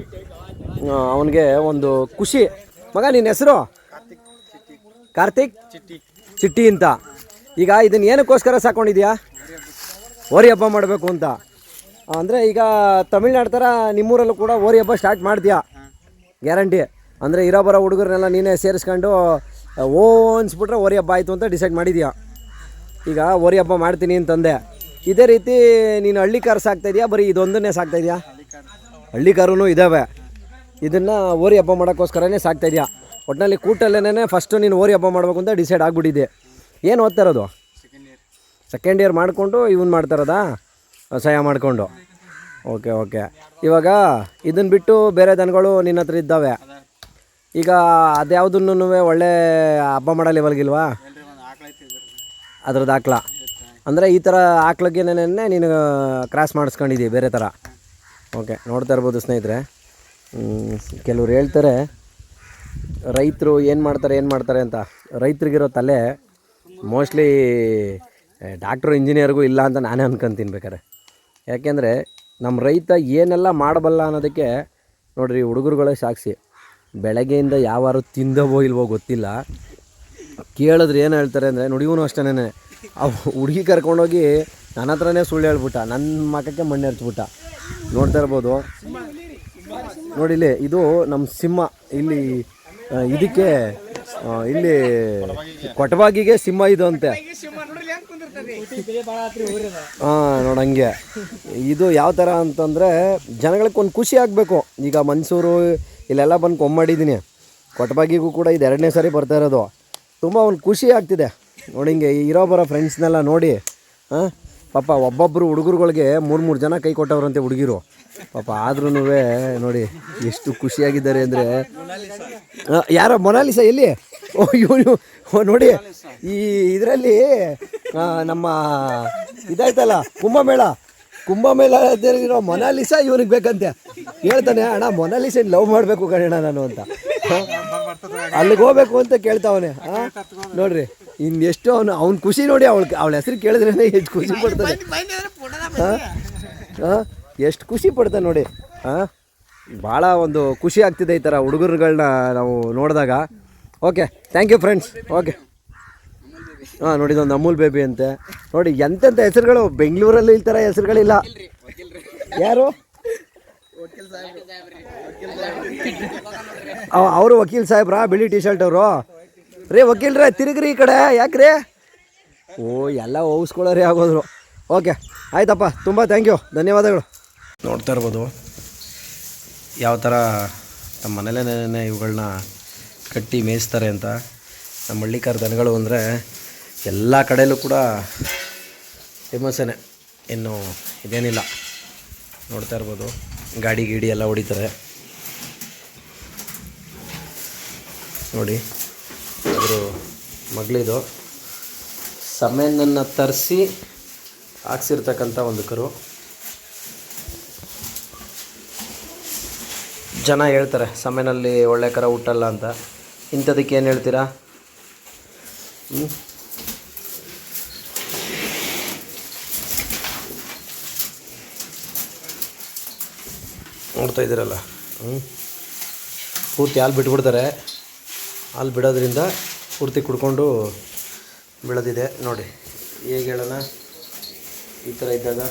ಅವನಿಗೆ ಒಂದು ಖುಷಿ. ಮಗ ನಿನ್ನ ಹೆಸರು? ಕಾರ್ತಿಕ್ ಚಿಟ್ಟಿ. ಚಿಟ್ಟಿ ಅಂತ. ಈಗ ಇದನ್ನು ಏನಕ್ಕೋಸ್ಕರ ಸಾಕೊಂಡಿದ್ಯಾ? ಓರಿ ಹಬ್ಬ ಮಾಡಬೇಕು ಅಂತ. ಅಂದರೆ ಈಗ ತಮಿಳ್ನಾಡು ಥರ ನಿಮ್ಮೂರಲ್ಲೂ ಕೂಡ ಓರಿ ಹಬ್ಬ ಸ್ಟಾರ್ಟ್ ಮಾಡ್ತೀಯಾ? ಗ್ಯಾರಂಟಿ ಅಂದರೆ ಇರೋ ಬರೋ ಹುಡುಗರನ್ನೆಲ್ಲ ನೀನೇ ಸೇರಿಸ್ಕೊಂಡು ಓ ಅನ್ಸ್ಬಿಟ್ರೆ ಓರಿ ಹಬ್ಬ ಆಯಿತು ಅಂತ ಡಿಸೈಡ್ ಮಾಡಿದ್ಯಾ? ಈಗ ಓರಿ ಹಬ್ಬ ಮಾಡ್ತೀನಿ ಅಂತಂದೆ. ಇದೇ ರೀತಿ ನೀನು ಹಳ್ಳಿ ಕಾರು ಸಾಕ್ತಾ ಇದೆಯಾ? ಬರೀ ಇದೊಂದನ್ನೇ ಸಾಕ್ತಾ ಇದೆಯಾ? ಹಳ್ಳಿ ಕಾರೂ ಇದ್ದಾವೆ ಇದನ್ನು ಓರಿ ಹಬ್ಬ ಮಾಡೋಕ್ಕೋಸ್ಕರನೇ ಸಾಕ್ತಾ ಇದೆಯಾ? ಒಟ್ಟಿನಲ್ಲಿ ಕೂಟಲ್ಲೇನೆ ಫಸ್ಟು ನೀನು ಓರಿ ಹಬ್ಬ ಮಾಡಬೇಕು ಅಂತ ಡಿಸೈಡ್ ಆಗಿಬಿಟ್ಟಿದೆ ಏನು ಓದ್ತಾ ಇರೋದು? ಸೆಕೆಂಡ್ ಇಯರ್ ಮಾಡಿಕೊಂಡು ಇವನ್ ಮಾಡ್ತಾರದಾ ಸಹಾಯ ಮಾಡಿಕೊಂಡು. Okay okay. ಇವಾಗ ಇದನ್ನು ಬಿಟ್ಟು ಬೇರೆ ದನಗಳು ನಿನ್ನ ಹತ್ರ ಇದ್ದಾವೆ. ಈಗ ಅದ್ಯಾವುದನ್ನು ಒಳ್ಳೆ ಹಬ್ಬ ಮಾಡೋ ಲೆವೆಲ್ಗಿಲ್ವಾ ಅದ್ರದ್ದು ಆಕ್ಳ. ಅಂದರೆ ಈ ಥರ ಹಾಕ್ಲಿಗೆ ನೆನೆ ಕ್ರಾಸ್ ಮಾಡಿಸ್ಕೊಂಡಿದ್ದೀವಿ ಬೇರೆ ಥರ ಓಕೆ ನೋಡ್ತಾ ಇರ್ಬೋದು ಸ್ನೇಹಿತರೆ. ಕೆಲವ್ರು ಹೇಳ್ತಾರೆ, ರೈತರು ಏನು ಮಾಡ್ತಾರೆ ಏನು ಮಾಡ್ತಾರೆ ಅಂತ. ರೈತರಿಗಿರೋ ತಲೆ ಮೋಸ್ಟ್ಲಿ ಡಾಕ್ಟ್ರು ಇಂಜಿನಿಯರ್ಗೂ ಇಲ್ಲ ಅಂತ ನಾನೇ ಅನ್ಕೊಂತೀನಿ ಬೇಕಾರೆ ಯಾಕೆಂದರೆ ನಮ್ಮ ರೈತ ಏನೆಲ್ಲ ಮಾಡಬಲ್ಲ ಅನ್ನೋದಕ್ಕೆ ನೋಡಿರಿ ಹುಡುಗರುಗಳೇ ಸಾಕ್ಷಿ. ಬೆಳಗ್ಗೆಯಿಂದ ಯಾವಾರು ತಿಂದವೋ ಇಲ್ವೋ ಗೊತ್ತಿಲ್ಲ. ಕೇಳಿದ್ರೆ ಏನು ಹೇಳ್ತಾರೆ ಅಂದರೆ ನುಡಿಗೂ ಅಷ್ಟೇ ಅವು ಹುಡುಗಿ ಕರ್ಕೊಂಡೋಗಿ ನನ್ನ ಹತ್ರನೇ ಸುಳ್ಳು ಹೇಳ್ಬಿಟ್ಟ. ನನ್ನ ಮಕಕ್ಕೆ ಮಣ್ಣು ಹರ್ಚ್ಬಿಟ್ಟ ನೋಡ್ತಾ ಇರ್ಬೋದು. ನೋಡಿಲ್ಲಿ ಇದು ನಮ್ಮ ಸಿಂಹ. ಇಲ್ಲಿ ಆ, ಇದಕ್ಕೆ ಆ, ಇಲ್ಲಿ ಕೊಟವಾಗಿಗೆ ಸಿಂಹ ಇದು ಅಂತೆ. ಹಾಂ ನೋಡಂಗೆ ಇದು ಯಾವ ಥರ ಅಂತಂದರೆ ಜನಗಳಿಗೆ ಒಂದು ಖುಷಿ ಆಗಬೇಕು. ಈಗ ಮನ್ಸೂರು ಇಲ್ಲೆಲ್ಲ ಬಂದು ಕೊಂಬಾಡಿದ್ದೀನಿ ಕೊಟ್ಟಬಾಗಿಗೂ ಕೂಡ ಇದು ಎರಡನೇ ಸಾರಿ ಬರ್ತಾ ಇರೋದು. ತುಂಬ ಒಂದು ಖುಷಿ ಆಗ್ತಿದೆ. ನೋಡಿ ಹಿಂಗೆ ಇರೋ ಬರೋ ಫ್ರೆಂಡ್ಸ್ನೆಲ್ಲ ನೋಡಿ, ಹಾಂ? ಪಾಪ ಒಬ್ಬೊಬ್ಬರು ಹುಡುಗರುಗಳಿಗೆ ಮೂರು ಮೂರು ಜನ ಕೈ ಕೊಟ್ಟವ್ರಂತೆ ಹುಡುಗಿರು. ಪಾಪ ಆದ್ರೂ ನೋಡಿ ಎಷ್ಟು ಖುಷಿಯಾಗಿದ್ದಾರೆ ಅಂದರೆ. ಯಾರೋ ಮೊನಾಲಿಸ ಎಲ್ಲಿ? ಓ, ಇವನು ನೋಡಿ ಈ ಇದರಲ್ಲಿ ನಮ್ಮ ಇದಾಯ್ತಲ್ಲ, ಕುಂಭಮೇಳ. ಕುಂಭಮೇಳ ಇರೋ ಮೊನಾಲಿಸಾ ಇವನಿಗೆ ಬೇಕಂತೆ. ಹೇಳ್ತಾನೆ ಅಣ್ಣ ಮೊನಾಲಿಸ ಲವ್ ಮಾಡಬೇಕು ಕಣಣ್ಣ ನಾನು ಅಂತ? ಅಲ್ಲಿಗೆ ಹೋಗ್ಬೇಕು ಅಂತ ಕೇಳ್ತಾವನೆ ಹಾಂ ನೋಡ್ರಿ ಇನ್ನೆಷ್ಟು ಅವನು ಅವ್ನ ಖುಷಿ ನೋಡಿ ಅವಳ ಅವಳ ಹೆಸರು ಕೇಳಿದ್ರೇ ಎಷ್ಟು ಖುಷಿ ಪಡ್ತಾನೆ. ಹಾಂ ಹಾಂ ಎಷ್ಟು ಖುಷಿ ಪಡ್ತಾನೆ ನೋಡಿ ಹಾಂ ಭಾಳ ಒಂದು ಖುಷಿ ಆಗ್ತಿದೆ ಈ ಥರ ಹುಡುಗರುಗಳನ್ನ ನಾವು ನೋಡಿದಾಗ. Okay thank you friends okay ಹಾಂ, ನೋಡಿ ಇದೊಂದು ಅಮೂಲ್ ಬೇಬಿ ಅಂತೆ. ನೋಡಿ ಎಂತೆಂಥ ಹೆಸರುಗಳು? ಬೆಂಗಳೂರಲ್ಲಿ ಈ ಥರ ಹೆಸರುಗಳಿಲ್ಲ. ಯಾರು? ಅವರು ವಕೀಲ್ ಸಾಹೇಬ್ರಾ? ಬಿಳಿ ಟಿ ಶರ್ಟ್ ಅವರು? ರೀ ವಕೀಲ್ರೇ ತಿರುಗ್ರಿ ಈ ಕಡೆ. ಯಾಕ್ರಿ? ಓ, ಎಲ್ಲ ಹೋಗಿಸ್ಕೊಳ್ಳೋರೇ ಆಗೋದ್ರು. ಓಕೆ, ಆಯ್ತಪ್ಪ. ತುಂಬ ಥ್ಯಾಂಕ್ ಯು ಧನ್ಯವಾದಗಳು. ನೋಡ್ತಾ ಇರ್ಬೋದು. ಯಾವ ಥರ ನಮ್ಮ ಮನೇಲೇ ಇವುಗಳನ್ನ ಕಟ್ಟಿ ಮೇಯಿಸ್ತಾರೆ ಅಂತ ನಮ್ಮ ಹಳ್ಳಿಕಾರ ದನಗಳು ಅಂದರೆ ಎಲ್ಲ ಕಡೆಯಲ್ಲೂ ಕೂಡ ಫೇಮಸ್ಸೇ ಇನ್ನು ಇದೇನಿಲ್ಲ. ನೋಡ್ತಾ ಇರ್ಬೋದು. ಗಾಡಿ ಗೀಡಿ ಎಲ್ಲ ಹೊಡಿತಾರೆ. ನೋಡಿ ಅದ್ರ ಮಗಳಿದು. ಸಮೇನನ್ನು ತರಿಸಿ ಹಾಕ್ಸಿರ್ತಕ್ಕಂಥ ಒಂದು ಕರು. ಜನ ಹೇಳ್ತಾರೆ, ಸಮೇನಲ್ಲಿ ಒಳ್ಳೆ ಕರ ಹುಟ್ಟಲ್ಲ ಅಂತ. ಇಂಥದಕ್ಕೆ ಏನು ಹೇಳ್ತೀರಾ? ನೋಡ್ತಾ ಇದ್ದೀರಲ್ಲ. ಹ್ಞೂ ಪೂರ್ತಿ ಹಾಲು ಬಿಟ್ಬಿಡ್ತಾರೆ. ಹಾಲು ಬಿಡೋದ್ರಿಂದ ಪೂರ್ತಿ ಕುಡ್ಕೊಂಡು ಬೆಳೆದಿದೆ. ನೋಡಿ, ಹೇಗೆ ಹೇಳೋಣ? ಈ ಥರ ಇದ್ದಾಗ.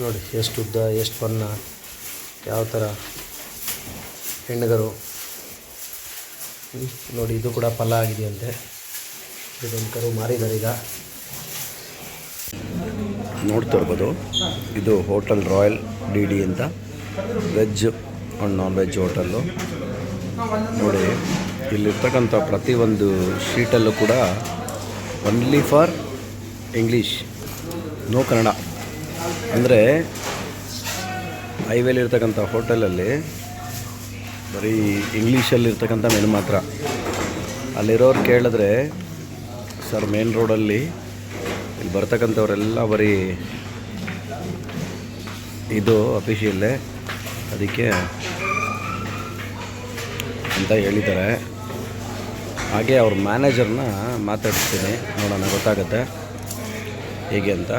ನೋಡಿ, ಎಷ್ಟು ಉದ್ದ, ಎಷ್ಟು ಬಣ್ಣ, ಯಾವ ಥರ ಹೆಣ್ಣುಗರು. ನೋಡಿ, ಇದು ಕೂಡ ಫಲ ಆಗಿದೆಯಂತೆ. ಇದೊಂದು ಕರು ಮಾರಿದ್ದಾರೆ ಈಗ. ನೋಡ್ತಾ ಇರ್ಬೋದು, ಇದು ಹೋಟೆಲ್ ರಾಯಲ್ ಡಿ ಡಿ ಅಂತ. Veg and non veg hotel ನೋಡಿ, ಇಲ್ಲಿರ್ತಕ್ಕಂಥ ಪ್ರತಿಯೊಂದು ಶೀಟಲ್ಲೂ ಕೂಡ only for English no Kannada ಅಂದರೆ ಹೈವೇಲಿರ್ತಕ್ಕಂಥ ಹೋಟೆಲಲ್ಲಿ ಬರೀ ಇಂಗ್ಲೀಷಲ್ಲಿರ್ತಕ್ಕಂಥ ಮೆನು ಮಾತ್ರ. ಅಲ್ಲಿರೋರು ಕೇಳಿದ್ರೆ, ಸರ್, ಮೇನ್ ರೋಡಲ್ಲಿ ಇಲ್ಲಿ ಬರ್ತಕ್ಕಂಥವರೆಲ್ಲ ಬರೀ ಇದು ಅಫಿಷಿಯಲ್ಲೇ ಅದಕ್ಕೆ ಅಂತ ಹೇಳಿದ್ದಾರೆ. ಹಾಗೆ ಅವ್ರ ಮ್ಯಾನೇಜರ್ನ ಮಾತಾಡಿಸ್ತೀನಿ ನೋಡೋಣ, ಗೊತ್ತಾಗುತ್ತೆ. ಹೇಗೆ ಅಂತ.